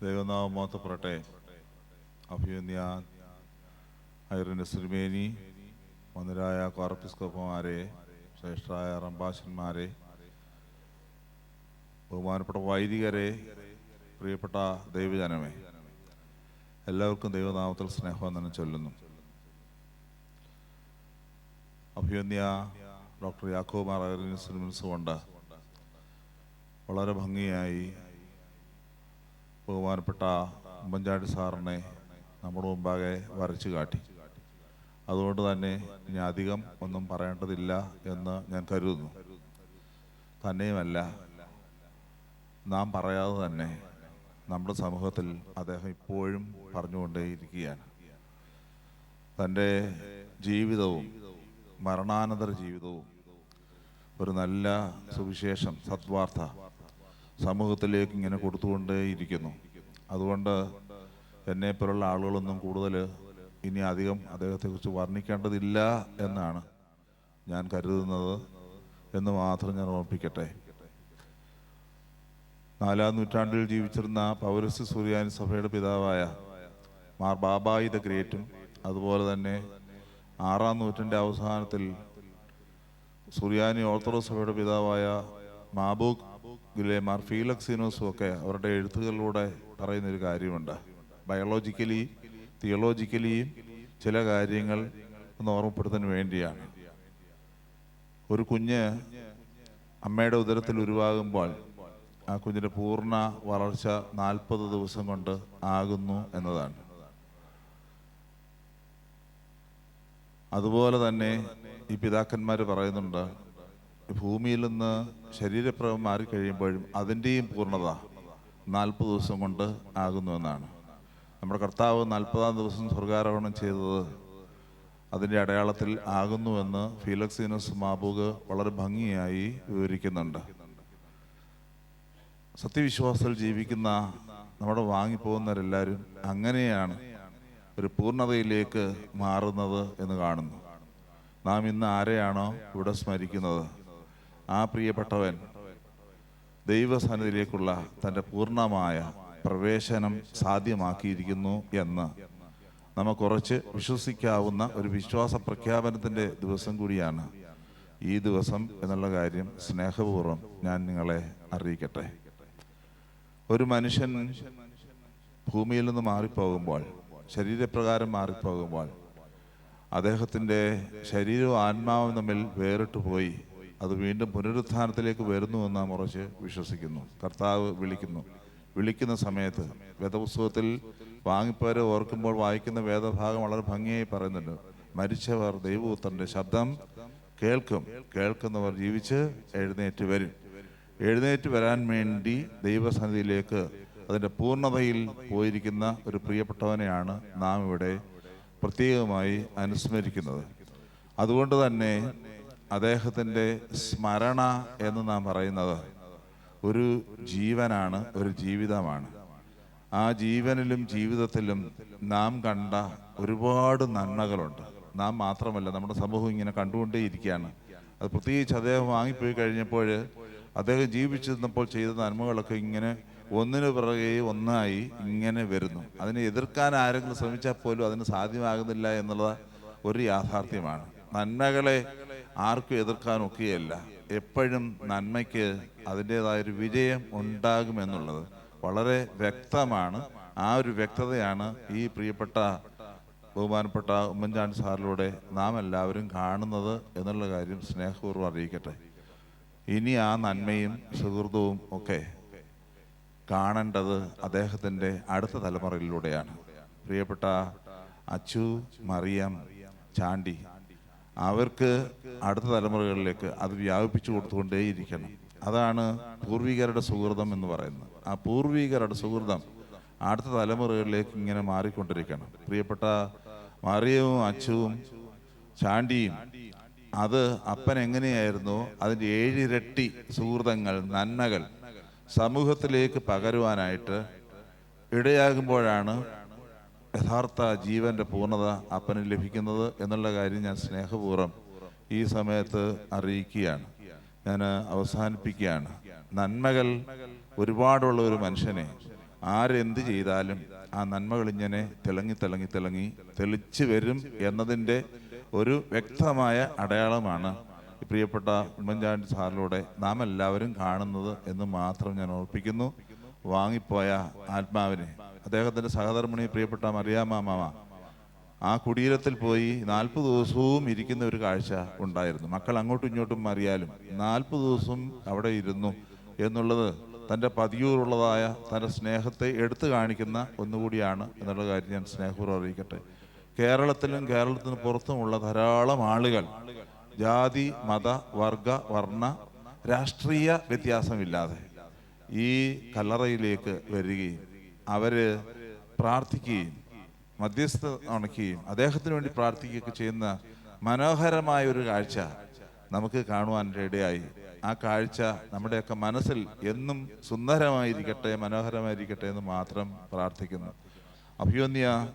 ദൈവനാമം മോത്തപ്പെടട്ടെ അഭിയന്യ ഐറിന്റെ ശ്രീമേനി മന്ദിരായ കോർപ്പിസ്കോപ്പമാരെ ശ്രേഷ്ഠരായ റംബാശന്മാരെ ബഹുമാനപ്പെട്ട വൈദികരെ പ്രിയപ്പെട്ട ദൈവജനമേ എല്ലാവർക്കും ദൈവനാമത്തിൽ സ്നേഹവന്ദനം ചൊല്ലുന്നു. അഭിയന്യ ഡോക്ടർ യാക്കോബാർ ഐറിന് സിനിമൻസുകൊണ്ട് വളരെ ഭംഗിയായി ബഹുമാനപ്പെട്ട ഉമ്മൻചാണ്ടി സാറിനെ നമ്മുടെ മുമ്പാകെ വരച്ചു കാട്ടി. അതുകൊണ്ട് തന്നെ ഇനി അധികം ഒന്നും പറയേണ്ടതില്ല എന്ന് ഞാൻ കരുതുന്നു. തന്നെയുമല്ല നാം പറയാതെ തന്നെ നമ്മുടെ സമൂഹത്തിൽ അദ്ദേഹം ഇപ്പോഴും പറഞ്ഞുകൊണ്ടേയിരിക്കുകയാണ്. തന്റെ ജീവിതവും മരണാനന്തര ജീവിതവും ഒരു നല്ല സുവിശേഷം സദ്വാർത്ത സമൂഹത്തിലേക്ക് ഇങ്ങനെ കൊടുത്തുകൊണ്ടേയിരിക്കുന്നു. അതുകൊണ്ട് എന്നെ പോലുള്ള ആളുകളൊന്നും കൂടുതൽ ഇനി അധികം അദ്ദേഹത്തെ അദ്ദേഹത്തെക്കുറിച്ച് വർണിക്കേണ്ടതില്ല എന്നാണ് ഞാൻ കരുതുന്നത് എന്ന് മാത്രം ഞാൻ ഓർപ്പിക്കട്ടെ. നാലാം നൂറ്റാണ്ടിൽ ജീവിച്ചിരുന്ന പൗരസ്യ സൂര്യാനി സഭയുടെ പിതാവായ മാർ ബാബായി ദ ഗ്രേറ്റും അതുപോലെ തന്നെ ആറാം നൂറ്റിന്റെ അവസാനത്തിൽ സുറിയാനി ഓർത്തഡോക്സ് സഭയുടെ പിതാവായ മാബൂഖ് മാർ ഫീലക്സിനോസും ഒക്കെ അവരുടെ എഴുത്തുകളിലൂടെ പറയുന്നൊരു കാര്യമുണ്ട്. ബയോളജിക്കലി തിയോളജിക്കലിയും ചില കാര്യങ്ങൾ ഒന്ന് ഓർമ്മപ്പെടുത്താൻ വേണ്ടിയാണ്. ഒരു കുഞ്ഞ് അമ്മയുടെ ഉദരത്തിൽ ഉരുവാകുമ്പോൾ ആ കുഞ്ഞിന്റെ പൂർണ വളർച്ച നാൽപ്പത് ദിവസം കൊണ്ട് ആകുന്നു എന്നതാണ്. അതുപോലെ തന്നെ ഈ പിതാക്കന്മാർ പറയുന്നുണ്ട് ഭൂമിയിൽ നിന്ന് ശരീരപ്രവം മാറിക്കഴിയുമ്പോഴും അതിന്റെയും പൂർണത നാൽപ്പത് ദിവസം കൊണ്ട് ആകുന്നു എന്നാണ്. നമ്മുടെ കർത്താവ് നാൽപ്പതാം ദിവസം സ്വർഗാരോഹണം ചെയ്തത് അതിന്റെ അടയാളത്തിൽ ആകുന്നുവെന്ന് ഫീലക്സീനസ് മാബൂഗ് വളരെ ഭംഗിയായി വിവരിക്കുന്നുണ്ട്. സത്യവിശ്വാസത്തിൽ ജീവിക്കുന്ന നമ്മുടെ വാങ്ങിപ്പോകുന്നവരെല്ലാവരും അങ്ങനെയാണ് ഒരു പൂർണതയിലേക്ക് മാറുന്നത് എന്ന് കാണുന്നു. നാം ഇന്ന് ആരെയാണോ ഇവിടെ സ്മരിക്കുന്നത്? ആ പ്രിയപ്പെട്ടവൻ ദൈവസന്നിധിയിലേക്കുള്ള തന്റെ പൂർണമായ പ്രവേശനം സാധ്യമാക്കിയിരിക്കുന്നു എന്ന്. നമുക്ക് കുറച്ച് വിശ്വസിക്കാവുന്ന ഒരു വിശ്വാസ പ്രഖ്യാപനത്തിന്റെ ദിവസം കൂടിയാണ് ഈ ദിവസം എന്നുള്ള കാര്യം സ്നേഹപൂർവം ഞാൻ നിങ്ങളെ അറിയിക്കട്ടെ. ഒരു മനുഷ്യൻ ഭൂമിയിൽ നിന്ന് മാറിപ്പോകുമ്പോൾ ശരീരപ്രകാരം മാറിപ്പോകുമ്പോൾ അദ്ദേഹത്തിന്റെ ശരീരവും ആത്മാവും തമ്മിൽ വേറിട്ട് പോയി അത് വീണ്ടും പുനരുത്ഥാനത്തിലേക്ക് വരുന്നുവെന്ന് നാം ഉറച്ച് വിശ്വസിക്കുന്നു. കർത്താവ് വിളിക്കുന്നു. വിളിക്കുന്ന സമയത്ത് വേദപുസ്തകത്തിൽ വാങ്ങിപ്പോരെ ഓർക്കുമ്പോൾ വായിക്കുന്ന വേദഭാഗം വളരെ ഭംഗിയായി പറയുന്നുണ്ട്. മരിച്ചവർ ദൈവപുത്രന്റെ ശബ്ദം കേൾക്കും. കേൾക്കുന്നവർ ജീവിച്ച് എഴുന്നേറ്റ് വരും. എഴുന്നേറ്റ് വരാൻ വേണ്ടി ദൈവസന്നിധിയിലേക്ക് അതിന്റെ പൂർണതയിൽ പോയിരിക്കുന്ന ഒരു പ്രിയപ്പെട്ടവനെയാണ് നാം ഇവിടെ പ്രത്യേകമായി അനുസ്മരിക്കുന്നത്. അതുകൊണ്ട് തന്നെ അദ്ദേഹത്തിന്റെ സ്മരണ എന്ന് നാം പറയുന്നത് ഒരു ജീവനാണ് ഒരു ജീവിതമാണ്. ആ ജീവനിലും ജീവിതത്തിലും നാം കണ്ട ഒരുപാട് നന്മകളുണ്ട്. നാം മാത്രമല്ല നമ്മുടെ സമൂഹം ഇങ്ങനെ കണ്ടുകൊണ്ടേയിരിക്കുകയാണ്. അത് പ്രത്യേകിച്ച് അദ്ദേഹം വാങ്ങിപ്പോയി കഴിഞ്ഞപ്പോൾ അദ്ദേഹം ജീവിച്ചിരുന്നപ്പോൾ ചെയ്ത നന്മകളൊക്കെ ഇങ്ങനെ ഒന്നിനു പിറകെ ഒന്നായി ഇങ്ങനെ വരുന്നു. അതിനെ എതിർക്കാൻ ആരെങ്കിലും ശ്രമിച്ചാൽ പോലും അതിന് സാധ്യമാകുന്നില്ല എന്നുള്ളത് ഒരു യാഥാർത്ഥ്യമാണ്. നന്മകളെ ആർക്കും എതിർക്കാനൊക്കെയല്ല എപ്പോഴും നന്മയ്ക്ക് അതിന്റെതായൊരു വിജയം ഉണ്ടാകുമെന്നുള്ളത് വളരെ വ്യക്തമാണ്. ആ ഒരു വ്യക്തതയാണ് ഈ പ്രിയപ്പെട്ട ബഹുമാനപ്പെട്ട ഉമ്മൻചാണ്ടി സാറിലൂടെ നാം എല്ലാവരും കാണുന്നത് എന്നുള്ള കാര്യം സ്നേഹപൂർവം അറിയിക്കട്ടെ. ഇനി ആ നന്മയും സുഹൃതവും ഒക്കെ കാണേണ്ടത് അദ്ദേഹത്തിന്റെ അടുത്ത തലമുറയിലൂടെയാണ്. പ്രിയപ്പെട്ട അച്ചു മറിയം ചാണ്ടി അവർക്ക് അടുത്ത തലമുറകളിലേക്ക് അത് വ്യാപിപ്പിച്ചു കൊടുത്തുകൊണ്ടേയിരിക്കണം. അതാണ് പൂർവികരുടെ സുഹൃതം എന്ന് പറയുന്നത്. ആ പൂർവികരുടെ സുഹൃതം അടുത്ത തലമുറകളിലേക്ക് ഇങ്ങനെ മാറിക്കൊണ്ടിരിക്കണം. പ്രിയപ്പെട്ട മറിയവും അച്ചുവും ചാണ്ടിയും അത് അപ്പൻ എങ്ങനെയായിരുന്നു? അതിന്റെ ഏഴിരട്ടി സുഹൃതങ്ങൾ നന്മകൾ സമൂഹത്തിലേക്ക് പകരുവാനായിട്ട് ഇടയാകുമ്പോഴാണ് യഥാർത്ഥ ജീവന്റെ പൂർണത അപ്പന് ലഭിക്കുന്നത് എന്നുള്ള കാര്യം ഞാൻ സ്നേഹപൂർവം ഈ സമയത്ത് അറിയിക്കുകയാണ്. ഞാൻ അവസാനിപ്പിക്കുകയാണ്. നന്മകൾ ഒരുപാടുള്ള ഒരു മനുഷ്യനെ ആരെന്ത് ചെയ്താലും ആ നന്മകൾ ഇങ്ങനെ തിളങ്ങി തിളങ്ങി തിളങ്ങി തെളിച്ചു വരും എന്നതിന്റെ ഒരു വ്യക്തമായ അടയാളമാണ് പ്രിയപ്പെട്ട ഉമ്മൻചാണ്ടി സാറിലൂടെ നാം എല്ലാവരും കാണുന്നത് എന്ന് മാത്രം ഞാൻ ഓർപ്പിക്കുന്നു. വാങ്ങിപ്പോയ ആത്മാവിനെ. അദ്ദേഹത്തിന്റെ സഹധർമ്മിണി പ്രിയപ്പെട്ട മറിയാമ്മ മാമ ആ കുടീരത്തിൽ പോയി നാൽപ്പത് ദിവസവും ഇരിക്കുന്ന ഒരു കാഴ്ച ഉണ്ടായിരുന്നു. മക്കൾ അങ്ങോട്ടും ഇങ്ങോട്ടും അറിയാലും നാൽപ്പത് ദിവസം അവിടെ ഇരുന്നു എന്നുള്ളത് തന്റെ പതിയൂറുള്ളതായ തന്റെ സ്നേഹത്തെ എടുത്തു കാണിക്കുന്ന ഒന്നുകൂടിയാണ് എന്നുള്ള കാര്യം ഞാൻ സ്നേഹപൂർവം അറിയിക്കട്ടെ. കേരളത്തിലും കേരളത്തിന് പുറത്തുമുള്ള ധാരാളം ആളുകൾ ജാതി മത വർഗ വർണ രാഷ്ട്രീയ വ്യത്യാസമില്ലാതെ ഈ കല്ലറയിലേക്ക് വരികയും അവർ പ്രാർത്ഥിക്കുകയും മധ്യസ്ഥ ഉണക്കുകയും അദ്ദേഹത്തിന് വേണ്ടി പ്രാർത്ഥിക്കുകയൊക്കെ ചെയ്യുന്ന മനോഹരമായ ഒരു കാഴ്ച നമുക്ക് കാണുവാൻ ഇടയായി. ആ കാഴ്ച നമ്മുടെയൊക്കെ മനസ്സിൽ എന്നും സുന്ദരമായിരിക്കട്ടെ മനോഹരമായിരിക്കട്ടെ എന്ന് മാത്രം പ്രാർത്ഥിക്കുന്നു. അഭിയോന്യ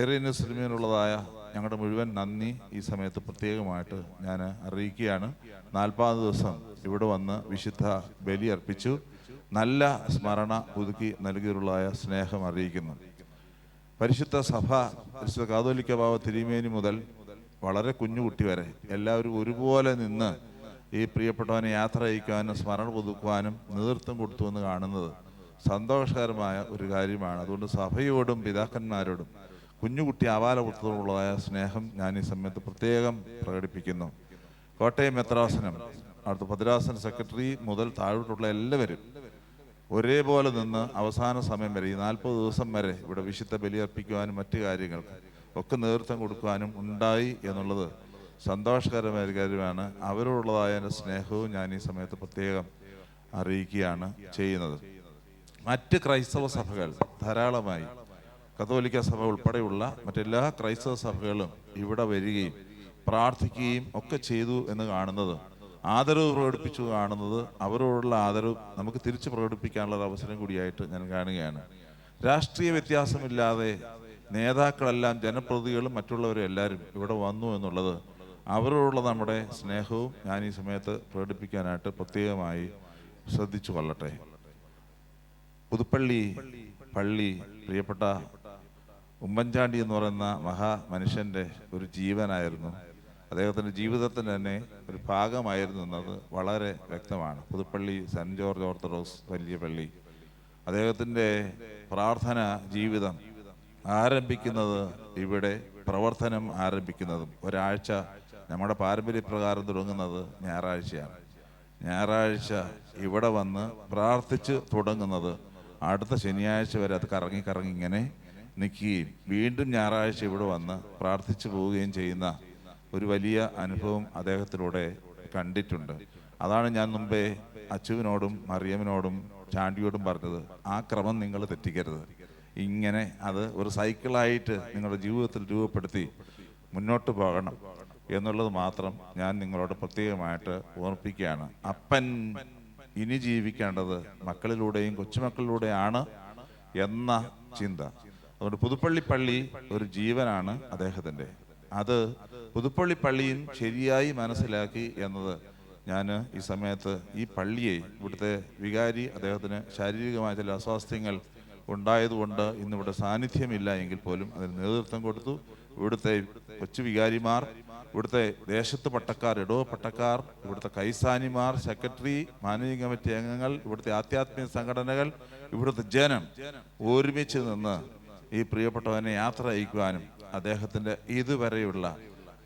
ഐറീന സിനിമയിലുള്ളതായ ഞങ്ങളുടെ മുഴുവൻ നന്ദി ഈ സമയത്ത് പ്രത്യേകമായിട്ട് ഞാൻ അറിയിക്കുകയാണ്. നാൽപ്പത് ദിവസം ഇവിടെ വന്ന് വിശുദ്ധ ബലി അർപ്പിച്ചു. നല്ല സ്മരണ പുതുക്കി നൽകിയിട്ടുള്ളതായ സ്നേഹം അറിയിക്കുന്നു. പരിശുദ്ധ സഭ പരിശുദ്ധ കാതോലിക്ക ബാബ തിരുമേനി മുതൽ വളരെ കുഞ്ഞുകുട്ടി വരെ എല്ലാവരും ഒരുപോലെ നിന്ന് ഈ പ്രിയപ്പെട്ടവനെ യാത്ര അയക്കുവാനും സ്മരണ പുതുക്കുവാനും നേതൃത്വം കൊടുത്തു എന്ന് കാണുന്നത് സന്തോഷകരമായ ഒരു കാര്യമാണ്. അതുകൊണ്ട് സഭയോടും പിതാക്കന്മാരോടും കുഞ്ഞുകുട്ടി ആവാലപുത്രത്തോടുള്ളതായ സ്നേഹം ഞാൻ ഈ സമയത്ത് പ്രത്യേകം പ്രകടിപ്പിക്കുന്നു. കോട്ടയം മെത്രാസനം അടുത്ത ഭദ്രാസന സെക്രട്ടറി മുതൽ താഴോട്ടുള്ള എല്ലാവരും ഒരേപോലെ നിന്ന് അവസാന സമയം വരെ ഈ നാൽപ്പത് ദിവസം വരെ ഇവിടെ വിശുദ്ധ ബലിയർപ്പിക്കുവാനും മറ്റു കാര്യങ്ങൾക്ക് ഒക്കെ നേതൃത്വം കൊടുക്കുവാനും ഉണ്ടായി എന്നുള്ളത് സന്തോഷകരമായ ഒരു കാര്യമാണ്. അവരോടുള്ളതായ എന്റെ സ്നേഹവും ഞാൻ ഈ സമയത്ത് പ്രത്യേകം അറിയിക്കുകയാണ് ചെയ്യുന്നത്. മറ്റ് ക്രൈസ്തവ സഭകൾ ധാരാളമായി കത്തോലിക്ക സഭ ഉൾപ്പെടെയുള്ള മറ്റെല്ലാ ക്രൈസ്തവ സഭകളും ഇവിടെ വരികയും പ്രാർത്ഥിക്കുകയും ഒക്കെ ചെയ്തു എന്ന് കാണുന്നത്. ആദരവ് പ്രകടിപ്പിച്ചു കാണുന്നത് അവരോടുള്ള ആദരവ് നമുക്ക് തിരിച്ചു പ്രകടിപ്പിക്കാനുള്ള ഒരു അവസരം കൂടിയായിട്ട് ഞാൻ കാണുകയാണ്. രാഷ്ട്രീയ വ്യത്യാസമില്ലാതെ നേതാക്കളെല്ലാം ജനപ്രതിനിധികളും മറ്റുള്ളവരും എല്ലാവരും ഇവിടെ വന്നു എന്നുള്ളത് അവരോടുള്ള നമ്മുടെ സ്നേഹവും ഞാൻ ഈ സമയത്ത് പ്രകടിപ്പിക്കാനായിട്ട് പ്രത്യേകമായി ശ്രദ്ധിച്ചു കൊള്ളട്ടെ. പുതുപ്പള്ളി പള്ളി പ്രിയപ്പെട്ട ഉമ്മൻചാണ്ടി എന്ന് പറയുന്ന മഹാ മനുഷ്യന്റെ ഒരു ജീവനായിരുന്നു. അദ്ദേഹത്തിന്റെ ജീവിതത്തിന് തന്നെ ഒരു ഭാഗമായിരുന്നു എന്നത് വളരെ വ്യക്തമാണ്. പുതുപ്പള്ളി സെന്റ് ജോർജ് ഓർത്തഡോക്സ് വലിയ പള്ളി. അദ്ദേഹത്തിന്റെ പ്രാർത്ഥന ജീവിതം ആരംഭിക്കുന്നത് ഇവിടെ പ്രവർത്തനം ആരംഭിക്കുന്നതും. ഒരാഴ്ച നമ്മുടെ പാരമ്പര്യപ്രകാരം തുടങ്ങുന്നത് ഞായറാഴ്ചയാണ്. ഞായറാഴ്ച ഇവിടെ വന്ന് പ്രാർത്ഥിച്ച് തുടങ്ങുന്നത്. അടുത്ത ശനിയാഴ്ച വരെ അത് കറങ്ങി കറങ്ങി ഇങ്ങനെ നിൽക്കുകയും വീണ്ടും ഞായറാഴ്ച ഇവിടെ വന്ന് പ്രാർത്ഥിച്ചു പോവുകയും ചെയ്യുന്ന ഒരു വലിയ അനുഭവം അദ്ദേഹത്തിലൂടെ കണ്ടിട്ടുണ്ട്. അതാണ് ഞാൻ മുമ്പേ അച്ചുവിനോടും മറിയമ്മിനോടും ചാണ്ടിയോടും പറഞ്ഞത് ആ ക്രമം നിങ്ങൾ തെറ്റിക്കരുത്. ഇങ്ങനെ അത് ഒരു സൈക്കിളായിട്ട് നിങ്ങളുടെ ജീവിതത്തിൽ രൂപപ്പെടുത്തി മുന്നോട്ട് പോകണം. എന്നുള്ളത് മാത്രം ഞാൻ നിങ്ങളോട് പ്രത്യേകമായിട്ട് ഓർപ്പിക്കുകയാണ്. അപ്പൻ ഇനി ജീവിക്കേണ്ടത് മക്കളിലൂടെയും കൊച്ചുമക്കളിലൂടെയാണ് എന്ന ചിന്ത. അതുകൊണ്ട് പുതുപ്പള്ളി പള്ളി ഒരു ജീവനാണ് അദ്ദേഹത്തിന്റെ. അത് പുതുപ്പള്ളി പള്ളിയും ശരിയായി മനസ്സിലാക്കി എന്നത് ഞാൻ ഈ സമയത്ത് ഈ പള്ളിയെ ഇവിടുത്തെ വികാരി അദ്ദേഹത്തിന് ശാരീരികമായ ചില അസ്വാസ്ഥ്യങ്ങൾ ഉണ്ടായതുകൊണ്ട് ഇന്നിവിടെ സാന്നിധ്യമില്ല എങ്കിൽ പോലും അതിന് നേതൃത്വം കൊടുത്തു. ഇവിടുത്തെ കൊച്ചു വികാരിമാർ ഇവിടുത്തെ ദേശത്ത് പട്ടക്കാർ ഇടവ പട്ടക്കാർ ഇവിടുത്തെ കൈസാനിമാർ സെക്രട്ടറി മാനേജിംഗ് കമ്മിറ്റി അംഗങ്ങൾ ഇവിടുത്തെ ആധ്യാത്മിക സംഘടനകൾ ഇവിടുത്തെ ജനം ഒരുമിച്ച് നിന്ന് ഈ പ്രിയപ്പെട്ടവനെ യാത്ര അയക്കുവാനും അദ്ദേഹത്തിന്റെ ഇതുവരെയുള്ള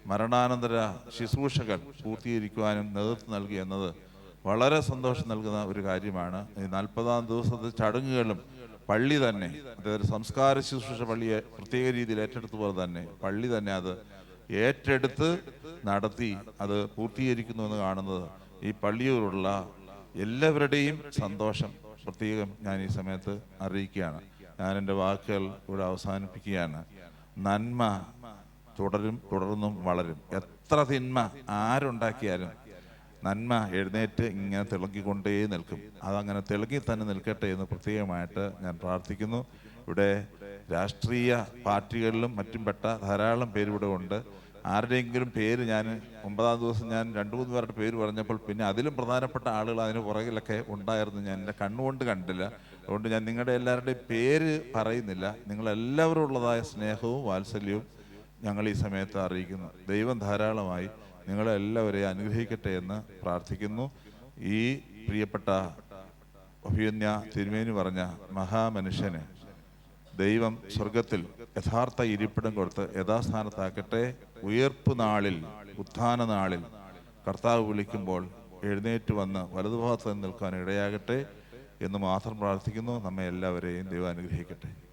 മരണാനന്തര ശുശ്രൂഷകൾ പൂർത്തീകരിക്കുവാനും നേതൃത്വം നൽകി എന്നത് വളരെ സന്തോഷം നൽകുന്ന ഒരു കാര്യമാണ്. ഈ നാൽപ്പതാം ദിവസത്തെ ചടങ്ങുകളും പള്ളി തന്നെ അതായത് സംസ്കാര ശുശ്രൂഷ പള്ളിയെ പ്രത്യേക രീതിയിൽ ഏറ്റെടുത്ത പോലെ തന്നെ പള്ളി തന്നെ അത് ഏറ്റെടുത്ത് നടത്തി അത് പൂർത്തീകരിക്കുന്നു എന്ന് കാണുന്നത് ഈ പള്ളിയോടുള്ള എല്ലാവരുടെയും സന്തോഷം പ്രത്യേകം ഞാൻ ഈ സമയത്ത് അറിയിക്കുകയാണ്. ഞാൻ എന്റെ വാക്കുകൾ ഇവിടെ അവസാനിപ്പിക്കുകയാണ്. നന്മ തുടരും തുടർന്നും വളരും. എത്ര തിന്മ ആരുണ്ടാക്കിയാലും നന്മ എഴുന്നേറ്റ് ഇങ്ങനെ തിളങ്ങിക്കൊണ്ടേ നിൽക്കും. അതങ്ങനെ തിളങ്ങി തന്നെ നിൽക്കട്ടെ എന്ന് പ്രത്യേകമായിട്ട് ഞാൻ പ്രാർത്ഥിക്കുന്നു. ഇവിടെ രാഷ്ട്രീയ പാർട്ടികളിലും മറ്റും പെട്ട ധാരാളം പേരിവിടെ ഉണ്ട്. ആരുടെയെങ്കിലും പേര് ഞാൻ ഒമ്പതാം ദിവസം ഞാൻ രണ്ടു മൂന്ന് പേരുടെ പേര് പറഞ്ഞപ്പോൾ പിന്നെ അതിലും പ്രധാനപ്പെട്ട ആളുകൾ അതിന് പുറകിലൊക്കെ ഉണ്ടായിരുന്നു. ഞാൻ എന്റെ കണ്ണുകൊണ്ട് കണ്ടില്ല. അതുകൊണ്ട് ഞാൻ നിങ്ങളുടെ എല്ലാവരുടെയും പേര് പറയുന്നില്ല. നിങ്ങളെല്ലാവരും ഉള്ളതായ സ്നേഹവും വാത്സല്യവും ഞങ്ങൾ ഈ സമയത്ത് അറിയിക്കുന്നു. ദൈവം ധാരാളമായി നിങ്ങളെല്ലാവരെയും അനുഗ്രഹിക്കട്ടെ എന്ന് പ്രാർത്ഥിക്കുന്നു. ഈ പ്രിയപ്പെട്ട അഭിയന്യ തിരുമേനി പറഞ്ഞ മഹാമനുഷ്യന് ദൈവം സ്വർഗത്തിൽ യഥാർത്ഥ ഇരിപ്പിടം കൊടുത്ത് യഥാസ്ഥാനത്താക്കട്ടെ. ഉയർപ്പ് നാളിൽ ഉത്ഥാന നാളിൽ കർത്താവ് വിളിക്കുമ്പോൾ എഴുന്നേറ്റ് വന്ന് വലതുഭാഗത്ത് നിൽക്കാൻ ഇടയാകട്ടെ. എന്ന് മാത്രം പ്രാർത്ഥിക്കുന്നു. നമ്മെ എല്ലാവരെയും ദൈവം അനുഗ്രഹിക്കട്ടെ.